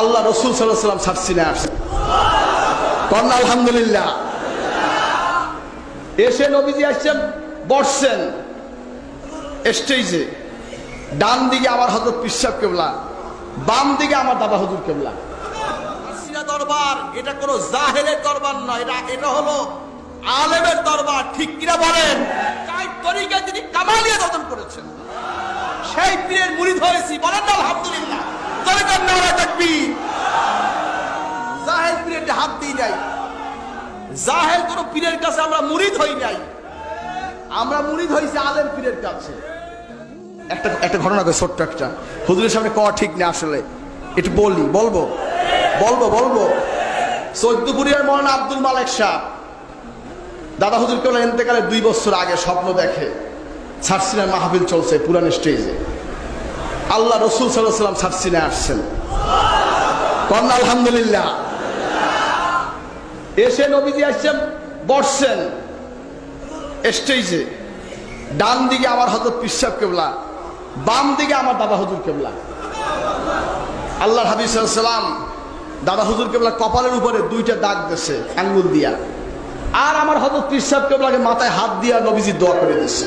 আল্লাহ রসুল সাল্লাহ সাল্লাম ছাড়ছিনে আসছে কন্যা আলহামদুলিল্লাহ। এসে নবীজি আসছেন, বসছেন স্টেজে। ডান দিকে আমার হজরত পিসাব কেবলা, বাম দিকে আমার দাদা হজুর কেবলা। দরবার, এটা কোনো জাহেলের দরবার নয়, এটা এটা হলো আলেমের দরবার, ঠিক কিনা বলেন? কাই তরিকায় তিনি কামালিয়া দর্শন করেছেন? সেই পীরের মুরিদ হয়েছি বলেন না জাহেল কোন পীরের কাছে আমরা মুরিদ হই নাই। আমরা মুরিদ হয়েছি আলেম পীরের কাছে। একটা একটা ঘটনা ছোট্ট একটা। হুজুরের সামনে কওয়া ঠিক না আসলে। একটু বলি বলব? বলব বলব? চৈদ্দপুরিয়ার মহান আব্দুল মালেক শাহ দাদা হুজুর কেবল এতেকালে দুই বছর আগে স্বপ্ন দেখে ছাড়সিনার মাহফিল চলছে পুরান স্টেজে। আল্লাহ রসুল সাল্লাহ সাল্লাম ছাড়সিনে আসছেন। কন্যা আলহামদুলিল্লাহ। এসে নবীজি আসছেন, বসছেন স্টেজে। ডান দিকে আমার হজরত পিসাব কেবলা, বাম দিকে আমার দাদা হজুর কেবলা। আল্লাহ হাবিব সাল্লাম দাদা হুজুর কেবলা কপালের উপরে দুইটা দাগ দিছে আঙ্গুল দিয়া। আর আমার হজরত পিসাব কেবলাকে মাথায় হাত দিয়া নবীজি দোয়া করে দিচ্ছে